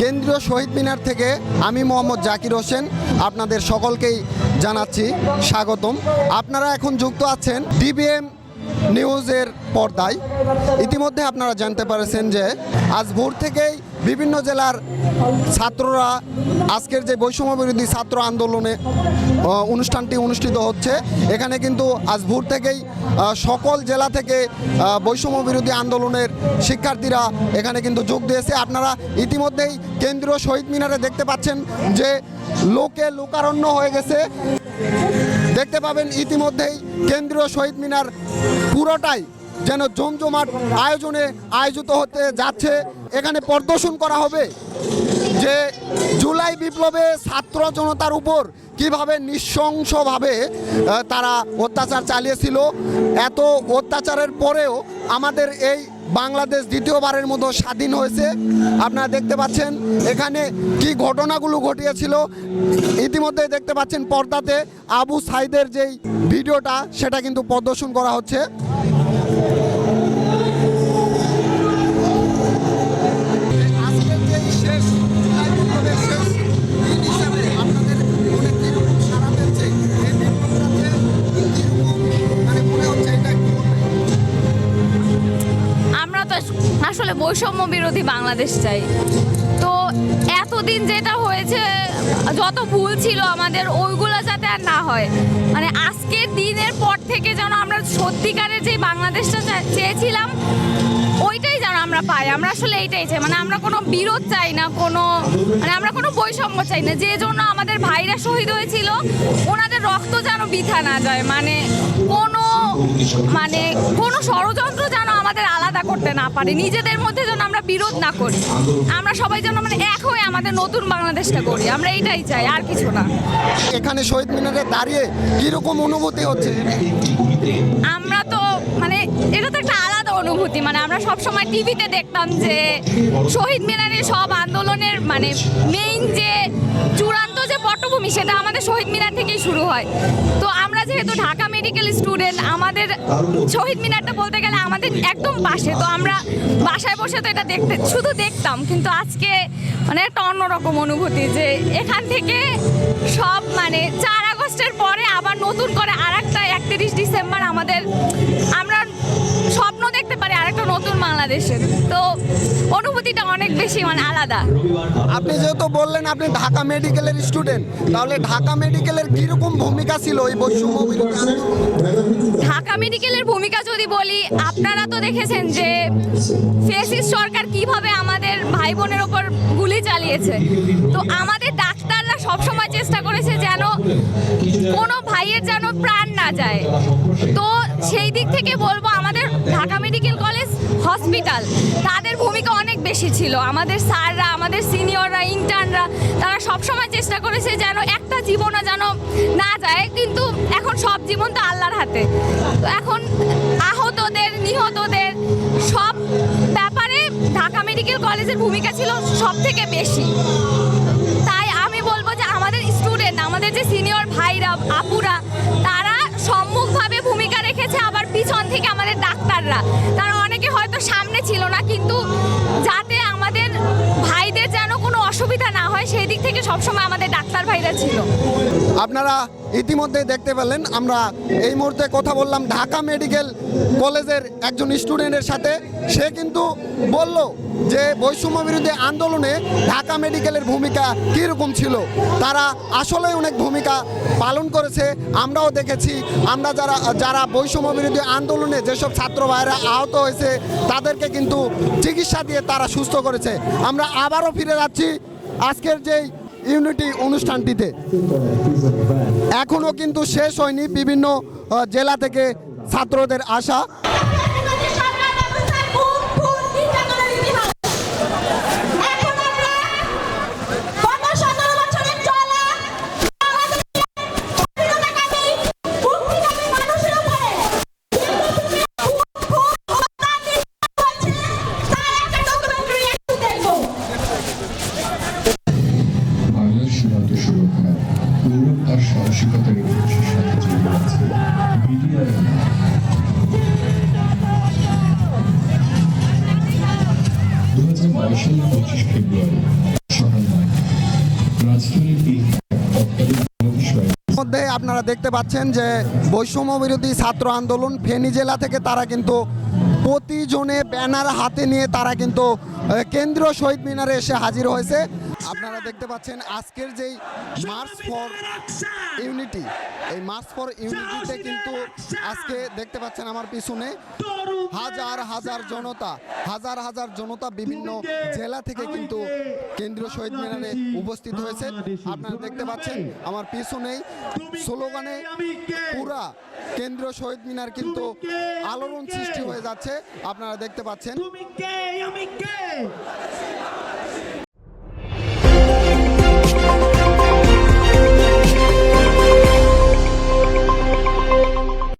কেন্দ্রীয় শহীদ মিনার থেকে আমি মোহাম্মদ জাকির হোসেন আপনাদের সকলকেই জানাচ্ছি স্বাগতম। আপনারা এখন যুক্ত আছেন ডিবিএম নিউজের পর্দায়। ইতিমধ্যে আপনারা জানতে পারছেন যে আজ ভোর থেকেই বিভিন্ন জেলার ছাত্ররা আজকের যে বৈষম্য বিরোধী ছাত্র আন্দোলনে অনুষ্ঠানটি অনুষ্ঠিত হচ্ছে। এখানে কিন্তু আজ ভোর থেকেই সকল জেলা থেকে বৈষম্য বিরোধী আন্দোলনের শিক্ষার্থীরা এখানে কিন্তু যোগ দিয়েছে। আপনারা ইতিমধ্যেই কেন্দ্রীয় শহীদ মিনারে দেখতে পাচ্ছেন যে লোকে লোকারণ্য হয়ে গেছে। দেখতে পাবেন ইতিমধ্যেই কেন্দ্রীয় শহীদ মিনার পুরোটাই যেন জমজমাট আয়োজনে আয়োজিত হতে যাচ্ছে। এখানে প্রদর্শন করা হবে যে জুলাই বিপ্লবে ছাত্র জনতার উপর কীভাবে নৃশংসভাবে তারা অত্যাচার চালিয়েছিল। এত অত্যাচারের পরেও আমাদের এই বাংলাদেশ দ্বিতীয়বারের মতো স্বাধীন হয়েছে। আপনারা দেখতে পাচ্ছেন এখানে কি ঘটনাগুলো ঘটিয়েছিল। ইতিমধ্যে দেখতে পাচ্ছেন পর্দাতে আবু সাইদের যেই ভিডিওটা, সেটা কিন্তু প্রদর্শন করা হচ্ছে। আসলে বৈষম্য বিরোধী বাংলাদেশ চাই। তো এতদিন যেটা হয়েছে, যত ভুল ছিল আমাদের, ওইগুলো যাতে আর না হয়। মানে আজকের দিনের পর থেকে যেন আমরা সত্যিকারের যে বাংলাদেশটা চেয়েছিলাম, ওইটাই যেন আমরা পাই। আমরা আসলে এইটাই চাই। মানে আমরা কোনো বিরোধ চাই না, কোনো মানে আমরা কোনো বৈষম্য চাই না। যে জন্য আমাদের ভাইরা শহীদ হয়েছিল, ওনাদের রক্ত যেন বৃথা না যায়। মানে কোনো মানে কোনো ষড়যন্ত্র যেন আমাদের আলাদা করতে না পারে নিজেদের মধ্যে যেন আমরা বিরোধ না করি। আমরা সবাই যেন মানে এক হয়ে আমাদের নতুন বাংলাদেশটা করি আমরা এইটাই চাই আর কিছু না। এখানে শহীদ মিনারে দাঁড়িয়ে কীরকম অনুভূতি হচ্ছে? আমরা তো মানে এটা তো একটা আলাদা অনুভূতি মানে আমরা সব সময় টিভিতে দেখতাম যে শহীদ মিনারে সব আন্দোলনের মানে মেইন যে চূড়ান্ত পটভূমি সেটা আমাদের শহীদ মিনার থেকেই শুরু হয়। তো আমরা যেহেতু ঢাকা মেডিকেল স্টুডেন্ট আমাদের শহীদ মিনারটা বলতে গেলে আমাদের একদম পাশে। তো আমরা বাসায় বসে তো এটা দেখতে, শুধু দেখতাম, কিন্তু আজকে মানে একটা অন্যরকম অনুভূতি যে এখান থেকে সব মানে চার আগস্টের পরে আবার নতুন করে আর একটা একত্রিশ ডিসেম্বর আমাদের, আমরা স্বপ্ন দেখতে পারি আরেকটা নতুন বাংলাদেশের। তো অনুভূতিটা অনেক বেশি মানে আলাদা। আপনি যেহেতু বললেন আপনি ঢাকা মেডিকেলের স্টুডেন্ট তাহলে ঢাকা মেডিকেলের কীরকম ভূমিকা ছিল এই বৈষম্য ঢাকা মেডিকেলের ভূমিকা যদি বলি আপনারা তো দেখেছেন যে ফেসিস সরকার কীভাবে আমাদের ভাই বোনের ওপর গুলি চালিয়েছে। তো আমাদের ডাক্তাররা সবসময় চেষ্টা করেছে যেন কোনো ভাইয়ের যেন প্রাণ না যায়। তো সেই দিক থেকে বলব আমাদের ঢাকা মেডিকেল কলেজ হসপিটাল, তাদের ভূমিকা অনেক বেশি ছিল। আমাদের স্যাররা, আমাদের সিনিয়ররা, ইন্টার্নরা, তারা সবসময় চেষ্টা করেছে যেন একটা জীবনও যেন না যায়, কিন্তু এখন সব জীবন তো আল্লাহর হাতে। তো এখন আহতদের, নিহতদের সব ব্যাপারে ঢাকা মেডিকেল কলেজের ভূমিকা ছিল সব থেকে বেশি। তাই আমি বলব যে আমাদের স্টুডেন্ট, আমাদের যে সিনিয়র ভাইরা, আপুরা, তারা সম্মুখভাবে ভূমিকা রেখেছে, আবার পিছন থেকে আমাদের ডাক্তাররা। সবসময় আমাদের ডাক্তার ভাইরা ছিল। আপনারা ইতিমধ্যে দেখতে পেলেন, আমরা এই মুহূর্তে কথা বললাম ঢাকা মেডিকেল কলেজের একজন স্টুডেন্টের সাথে। সে কিন্তু বলল যে বৈষম্য বিরোধী আন্দোলনে ঢাকা মেডিকেলের ভূমিকা কীরকম ছিল। তারা আসলে অনেক ভূমিকা পালন করেছে, আমরাও দেখেছি। আমরা যারা যারা বৈষম্য বিরোধী আন্দোলনে যেসব ছাত্র ভাইরা আহত হয়েছে, তাদেরকে কিন্তু চিকিৎসা দিয়ে তারা সুস্থ করেছে। আমরা আবারও ফিরে যাচ্ছি। আজকের যেই ইউনিটি অনুষ্ঠানটিতে। এখনও কিন্তু শেষ হয়নি বিভিন্ন জেলা থেকে ছাত্রদের আসা। মধ্যে আপনারা দেখতে পাচ্ছেন যে বৈষম্য বিরোধী ছাত্র আন্দোলন ফেনী জেলা থেকে তারা কিন্তু প্রতিজনে ব্যানার হাতে নিয়ে তারা কিন্তু কেন্দ্রীয় শহীদ মিনারে এসে হাজির হয়েছে। আপনারা দেখতে পাচ্ছেন আজকের যেই মার্চ ফর ইউনিটি এই মার্চ ফর ইউনিটিতে কিন্তু আজকে দেখতে পাচ্ছেন আমার পিছনে হাজার হাজার জনতা হাজার হাজার জনতা বিভিন্ন জেলা থেকে কিন্তু কেন্দ্রীয় শহীদ মিনারে উপস্থিত হয়েছে। আপনারা দেখতে পাচ্ছেন আমার পিছনেই স্লোগানে পুরা কেন্দ্রীয় শহীদ মিনার কিন্তু আলোড়ন সৃষ্টি হয়ে যাচ্ছে। আপনারা দেখতে পাচ্ছেন। তুমি কে আমি কে?